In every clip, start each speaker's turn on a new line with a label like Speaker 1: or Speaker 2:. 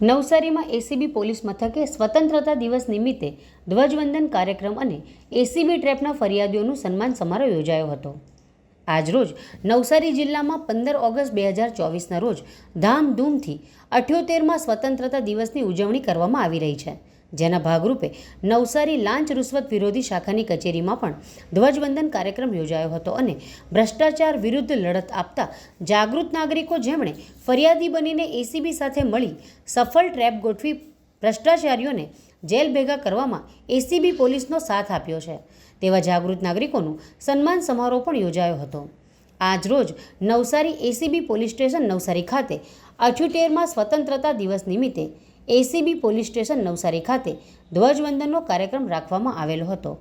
Speaker 1: નવસારીમાં ACB police મથકે સ્વતંત્રતા દિવસ નિમિત્તે ધ્વજવંદન કાર્યક્રમ અને એસીબી ટ્રેપના ફરિયાદીઓનું સન્માન સમારોહ યોજાયો હતો. આજરોજ નવસારી જિલ્લામાં પંદર ઓગસ્ટ બે હજાર ચોવીસના રોજ ધામધૂમથી અઠ્યોતેરમાં સ્વતંત્રતા દિવસની ઉજવણી કરવામાં આવી રહી છે. જેના ભાગરૂપે નવસારી લાંચ રૂશ્વત વિરોધી શાખાની કચેરીમાં પણ ધ્વજવંદન કાર્યક્રમ યોજાયો હતો અને ભ્રષ્ટાચાર વિરુદ્ધ લડત આપતા જાગૃત નાગરિકો જેમણે ફરિયાદી બનીને એસીબી સાથે મળી સફળ ટ્રેપ ગોઠવી ભ્રષ્ટાચારીઓને જેલ ભેગા કરવામાં એસીબી પોલીસનો સાથ આપ્યો છે. તેવા જાગૃત નાગરિકોનું સન્માન સમારોહ પણ યોજાયો હતો. આજરોજ Navsari ACB police station Navsari ખાતે અછુટેરમાં સ્વતંત્રતા દિવસ નિમિત્તે એસીબી પોલીસ સ્ટેશન નવસારી ખાતે ધ્વજવંદનનો કાર્યક્રમ રાખવામાં આવેલો હતો,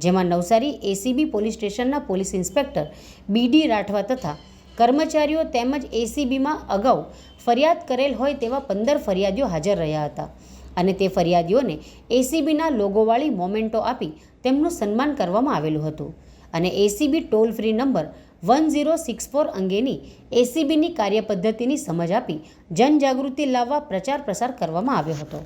Speaker 1: જેમાં નવસારી એસીબી પોલીસ સ્ટેશનના પોલીસ ઇન્સ્પેક્ટર બીડી રાઠવા તથા કર્મચારીઓ તેમજ એસીબીમાં અગાઉ ફરિયાદ કરેલ હોય તેવા પંદર ફરિયાદીઓ હાજર રહ્યા હતા અને તે ફરિયાદીઓને એસીબીના લોગોવાળી મોમેન્ટો આપી તેમનું સન્માન કરવામાં આવેલું હતું. અને ACB toll free number one zero six four અંગેની એસીબીની કાર્યપદ્ધતિની સમજ આપી જનજાગૃતિ લાવવા પ્રચાર પ્રસાર કરવામાં આવ્યો હતો.